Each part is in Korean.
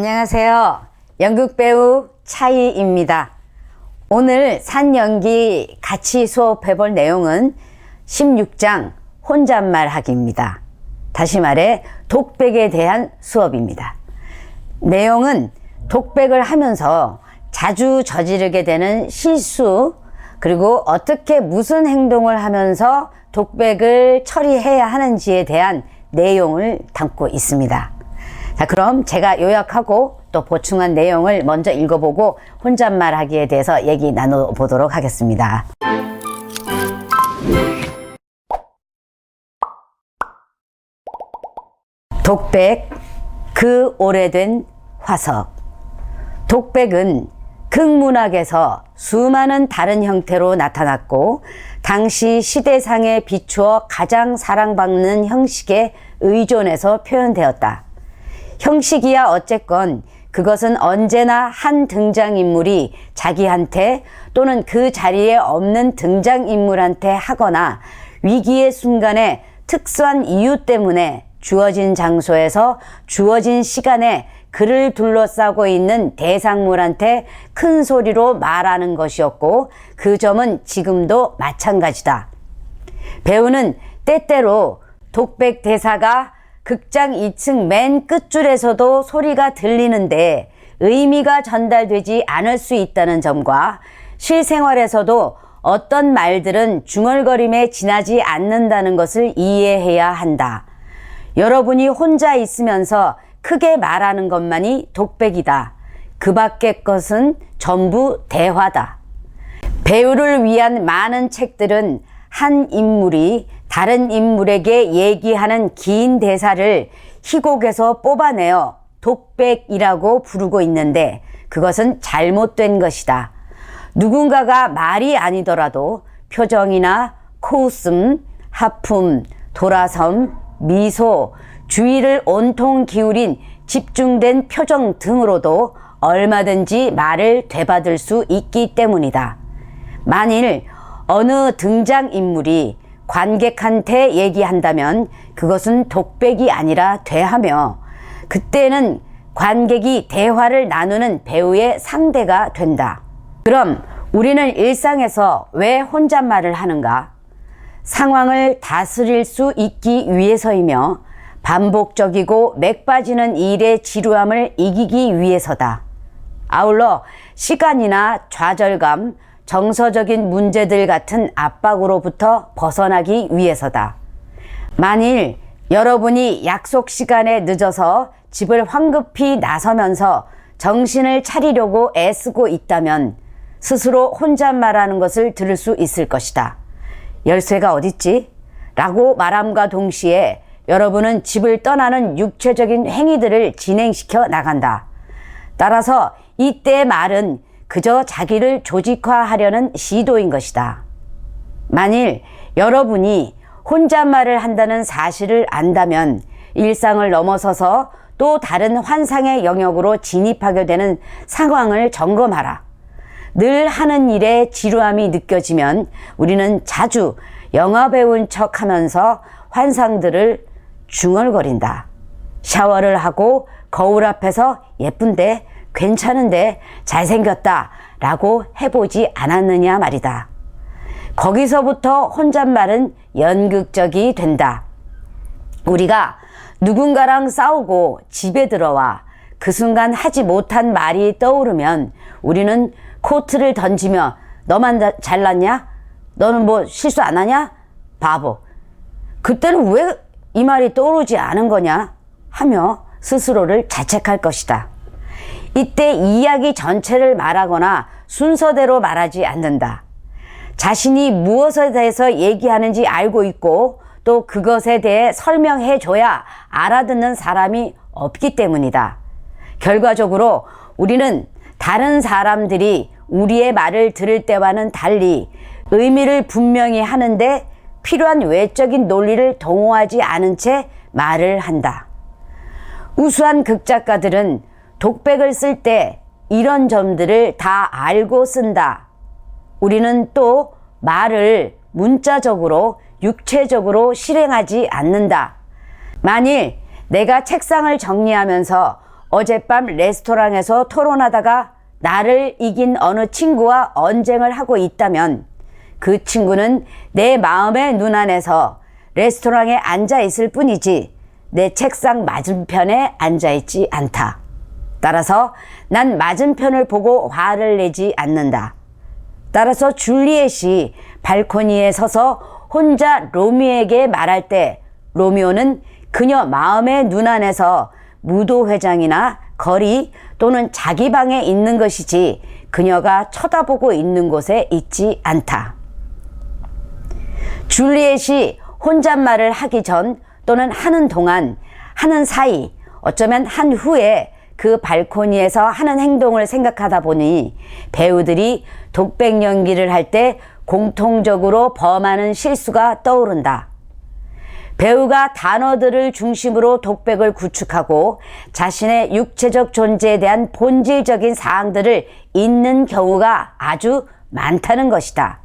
안녕하세요. 연극 배우 차이입니다. 오늘 산 연기 같이 수업해 볼 내용은 16장 혼잣말 하기입니다. 다시 말해 독백에 대한 수업입니다. 내용은 독백을 하면서 자주 저지르게 되는 실수, 그리고 어떻게 무슨 행동을 하면서 독백을 처리해야 하는지에 대한 내용을 담고 있습니다. 자, 그럼 제가 요약하고 또 보충한 내용을 먼저 읽어보고 혼잣말 하기에 대해서 얘기 나눠보도록 하겠습니다. 독백, 그 오래된 화석. 독백은 극문학에서 수많은 다른 형태로 나타났고, 당시 시대상에 비추어 가장 사랑받는 형식에 의존해서 표현되었다. 형식이야 어쨌건 그것은 언제나 한 등장인물이 자기한테 또는 그 자리에 없는 등장인물한테 하거나 위기의 순간에 특수한 이유 때문에 주어진 장소에서 주어진 시간에 그를 둘러싸고 있는 대상물한테 큰 소리로 말하는 것이었고 그 점은 지금도 마찬가지다. 배우는 때때로 독백 대사가 극장 2층 맨 끝줄에서도 소리가 들리는데 의미가 전달되지 않을 수 있다는 점과 실생활에서도 어떤 말들은 중얼거림에 지나지 않는다는 것을 이해해야 한다. 여러분이 혼자 있으면서 크게 말하는 것만이 독백이다. 그 밖의 것은 전부 대화다. 배우를 위한 많은 책들은 한 인물이 다른 인물에게 얘기하는 긴 대사를 희곡에서 뽑아내어 독백이라고 부르고 있는데 그것은 잘못된 것이다. 누군가가 말이 아니더라도 표정이나 코웃음, 하품, 돌아섬, 미소, 주의를 온통 기울인 집중된 표정 등으로도 얼마든지 말을 되받을 수 있기 때문이다. 만일 어느 등장인물이 관객한테 얘기한다면 그것은 독백이 아니라 대하며 그때는 관객이 대화를 나누는 배우의 상대가 된다. 그럼 우리는 일상에서 왜 혼잣말을 하는가? 상황을 다스릴 수 있기 위해서이며 반복적이고 맥 빠지는 일의 지루함을 이기기 위해서다. 아울러 시간이나 좌절감, 정서적인 문제들 같은 압박으로부터 벗어나기 위해서다. 만일 여러분이 약속 시간에 늦어서 집을 황급히 나서면서 정신을 차리려고 애쓰고 있다면 스스로 혼잣말하는 것을 들을 수 있을 것이다. 열쇠가 어딨지? 라고 말함과 동시에 여러분은 집을 떠나는 육체적인 행위들을 진행시켜 나간다. 따라서 이때 말은 그저 자기를 조직화하려는 시도인 것이다. 만일 여러분이 혼잣말을 한다는 사실을 안다면 일상을 넘어서서 또 다른 환상의 영역으로 진입하게 되는 상황을 점검하라. 늘 하는 일에 지루함이 느껴지면 우리는 자주 영화 배운 척 하면서 환상들을 중얼거린다. 샤워를 하고 거울 앞에서 예쁜데, 괜찮은데, 잘생겼다 라고 해보지 않았느냐 말이다. 거기서부터 혼잣말은 연극적이 된다. 우리가 누군가랑 싸우고 집에 들어와 그 순간 하지 못한 말이 떠오르면 우리는 코트를 던지며 너만 잘났냐? 너는 뭐 실수 안 하냐? 바보. 그때는 왜 이 말이 떠오르지 않은 거냐? 하며 스스로를 자책할 것이다. 이때 이야기 전체를 말하거나 순서대로 말하지 않는다. 자신이 무엇에 대해서 얘기하는지 알고 있고 또 그것에 대해 설명해 줘야 알아듣는 사람이 없기 때문이다. 결과적으로 우리는 다른 사람들이 우리의 말을 들을 때와는 달리 의미를 분명히 하는데 필요한 외적인 논리를 동호하지 않은 채 말을 한다. 우수한 극작가들은 독백을 쓸 때 이런 점들을 다 알고 쓴다. 우리는 또 말을 문자적으로 육체적으로 실행하지 않는다. 만일 내가 책상을 정리하면서 어젯밤 레스토랑에서 토론하다가 나를 이긴 어느 친구와 언쟁을 하고 있다면 그 친구는 내 마음의 눈 안에서 레스토랑에 앉아 있을 뿐이지 내 책상 맞은편에 앉아 있지 않다. 따라서 난 맞은편을 보고 화를 내지 않는다. 따라서 줄리엣이 발코니에 서서 혼자 로미오에게 말할 때 로미오는 그녀 마음의 눈 안에서 무도회장이나 거리 또는 자기 방에 있는 것이지 그녀가 쳐다보고 있는 곳에 있지 않다. 줄리엣이 혼잣말을 하기 전 또는 하는 동안 하는 사이 어쩌면 한 후에 그 발코니에서 하는 행동을 생각하다 보니 배우들이 독백 연기를 할 때 공통적으로 범하는 실수가 떠오른다. 배우가 단어들을 중심으로 독백을 구축하고 자신의 육체적 존재에 대한 본질적인 사항들을 잊는 경우가 아주 많다는 것이다.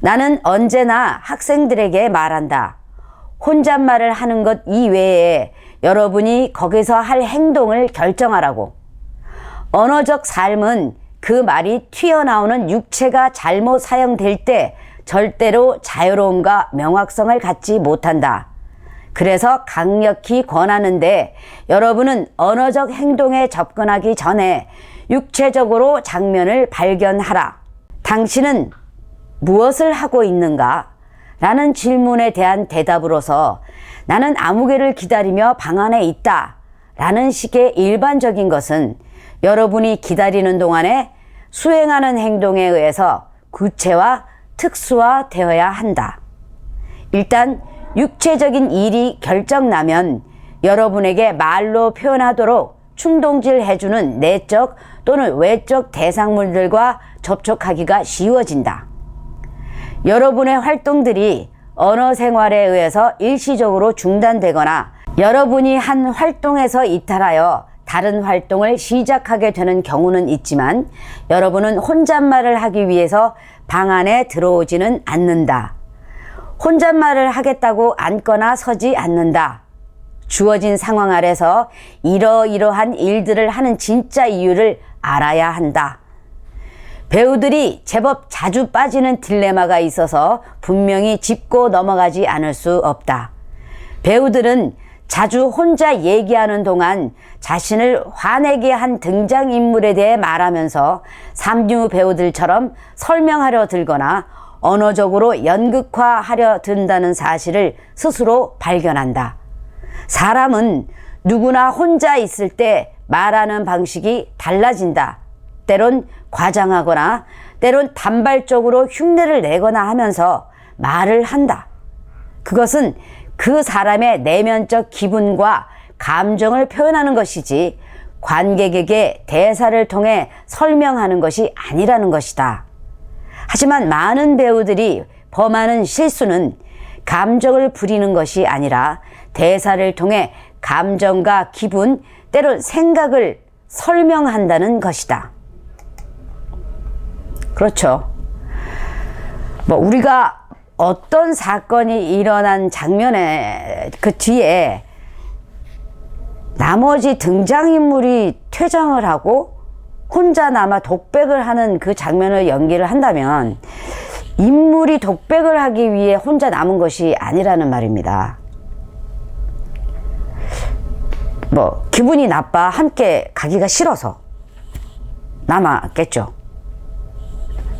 나는 언제나 학생들에게 말한다. 혼잣말을 하는 것 이외에 여러분이 거기서 할 행동을 결정하라고. 언어적 삶은 그 말이 튀어나오는 육체가 잘못 사용될 때 절대로 자유로움과 명확성을 갖지 못한다. 그래서 강력히 권하는데 여러분은 언어적 행동에 접근하기 전에 육체적으로 장면을 발견하라. 당신은 무엇을 하고 있는가? 라는 질문에 대한 대답으로서 나는 아무개를 기다리며 방 안에 있다. 라는 식의 일반적인 것은 여러분이 기다리는 동안에 수행하는 행동에 의해서 구체화, 특수화 되어야 한다. 일단 육체적인 일이 결정나면 여러분에게 말로 표현하도록 충동질 해주는 내적 또는 외적 대상물들과 접촉하기가 쉬워진다. 여러분의 활동들이 언어 생활에 의해서 일시적으로 중단되거나 여러분이 한 활동에서 이탈하여 다른 활동을 시작하게 되는 경우는 있지만 여러분은 혼잣말을 하기 위해서 방 안에 들어오지는 않는다. 혼잣말을 하겠다고 앉거나 서지 않는다. 주어진 상황 아래서 이러이러한 일들을 하는 진짜 이유를 알아야 한다. 배우들이 제법 자주 빠지는 딜레마가 있어서 분명히 짚고 넘어가지 않을 수 없다. 배우들은 자주 혼자 얘기하는 동안 자신을 화내게 한 등장인물에 대해 말하면서 삼류 배우들처럼 설명하려 들거나 언어적으로 연극화하려 든다는 사실을 스스로 발견한다. 사람은 누구나 혼자 있을 때 말하는 방식이 달라진다. 때론 과장하거나 때론 단발적으로 흉내를 내거나 하면서 말을 한다. 그것은 그 사람의 내면적 기분과 감정을 표현하는 것이지 관객에게 대사를 통해 설명하는 것이 아니라는 것이다. 하지만 많은 배우들이 범하는 실수는 감정을 부리는 것이 아니라 대사를 통해 감정과 기분, 때론 생각을 설명한다는 것이다. 그렇죠. 뭐 우리가 어떤 사건이 일어난 장면에 그 뒤에 나머지 등장인물이 퇴장을 하고 혼자 남아 독백을 하는 그 장면을 연기를 한다면 인물이 독백을 하기 위해 혼자 남은 것이 아니라는 말입니다. 뭐 기분이 나빠 함께 가기가 싫어서 남았겠죠.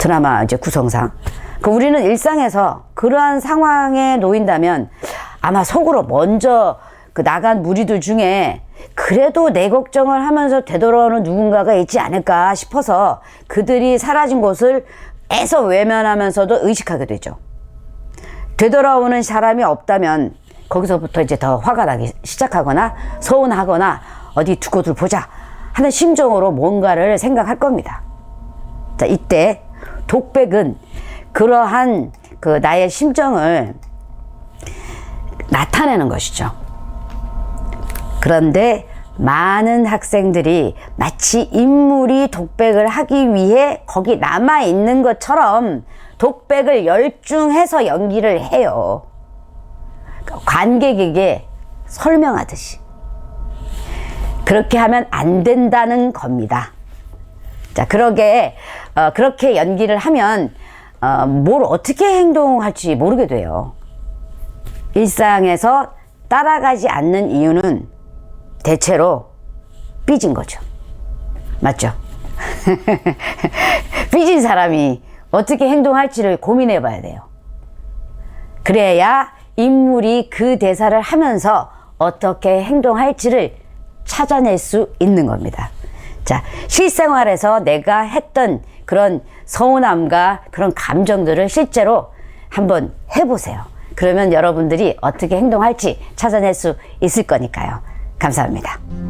드라마 이제 구성상. 그 우리는 일상에서 그러한 상황에 놓인다면 아마 속으로 먼저 그 나간 무리들 중에 그래도 내 걱정을 하면서 되돌아오는 누군가가 있지 않을까 싶어서 그들이 사라진 곳을 애서 외면하면서도 의식하게 되죠. 되돌아오는 사람이 없다면 거기서부터 이제 더 화가 나기 시작하거나 서운하거나 어디 두고들 보자 하는 심정으로 뭔가를 생각할 겁니다. 자, 이때 독백은 그러한 그 나의 심정을 나타내는 것이죠. 그런데 많은 학생들이 마치 인물이 독백을 하기 위해 거기 남아 있는 것처럼 독백을 열중해서 연기를 해요. 관객에게 설명하듯이. 그렇게 하면 안 된다는 겁니다. 자, 그러게, 어, 그렇게 연기를 하면, 어, 뭘 어떻게 행동할지 모르게 돼요. 일상에서 따라가지 않는 이유는 대체로 삐진 거죠. 맞죠? 삐진 사람이 어떻게 행동할지를 고민해 봐야 돼요. 그래야 인물이 그 대사를 하면서 어떻게 행동할지를 찾아낼 수 있는 겁니다. 자, 실생활에서 내가 했던 그런 서운함과 그런 감정들을 실제로 한번 해보세요. 그러면 여러분들이 어떻게 행동할지 찾아낼 수 있을 거니까요. 감사합니다.